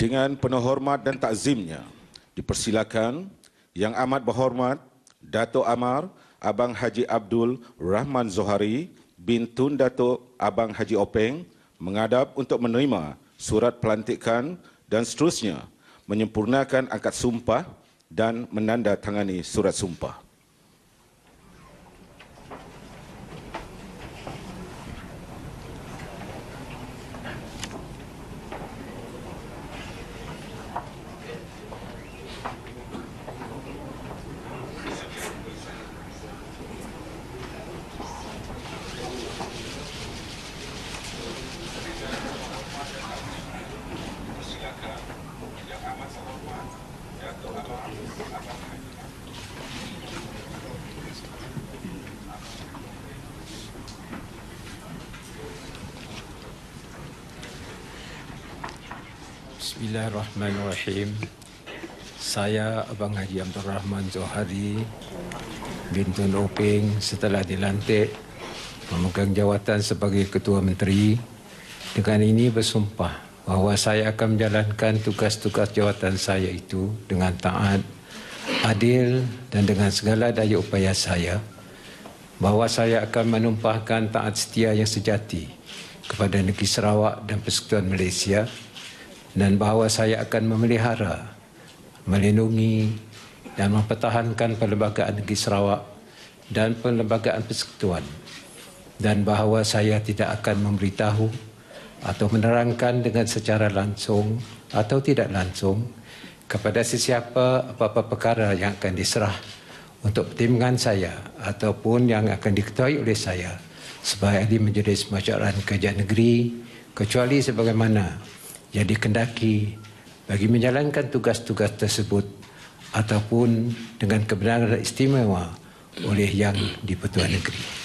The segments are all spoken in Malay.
Dengan penuh hormat dan takzimnya, dipersilakan Yang Amat Berhormat Datuk Amar Abang Haji Abdul Rahman Zohari bin Tun Datuk Abang Haji Openg mengadap untuk menerima surat pelantikan dan seterusnya menyempurnakan akad sumpah dan menandatangani surat sumpah. Bismillahirrahmanirrahim. Saya Abang Haji Abdul Rahman Zohari bin Tun Openg setelah dilantik memegang jawatan sebagai Ketua Menteri dengan ini bersumpah bahawa saya akan menjalankan tugas-tugas jawatan saya itu dengan taat, adil dan dengan segala daya upaya saya bahawa saya akan menumpahkan taat setia yang sejati kepada negeri Sarawak dan Persekutuan Malaysia dan bahawa saya akan memelihara, melindungi dan mempertahankan perlembagaan negeri Sarawak dan perlembagaan persekutuan. Dan bahawa saya tidak akan memberitahu atau menerangkan dengan secara langsung atau tidak langsung kepada sesiapa apa-apa perkara yang akan diserah untuk pertimbangan saya ataupun yang akan diketahui oleh saya sebagai ahli majlis masyarakat kerja negeri kecuali sebagaimana yang dikendaki bagi menjalankan tugas-tugas tersebut ataupun dengan kebenaran istimewa oleh yang di-Pertuan Negeri.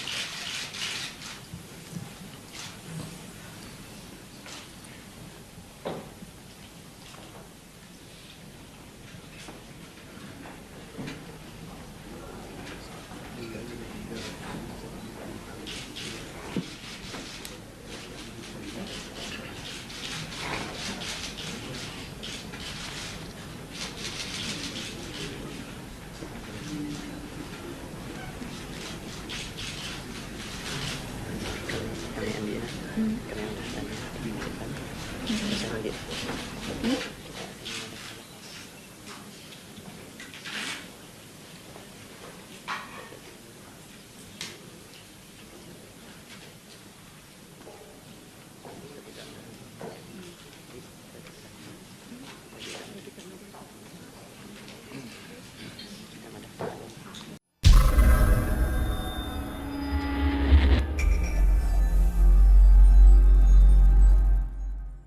じゃないですか。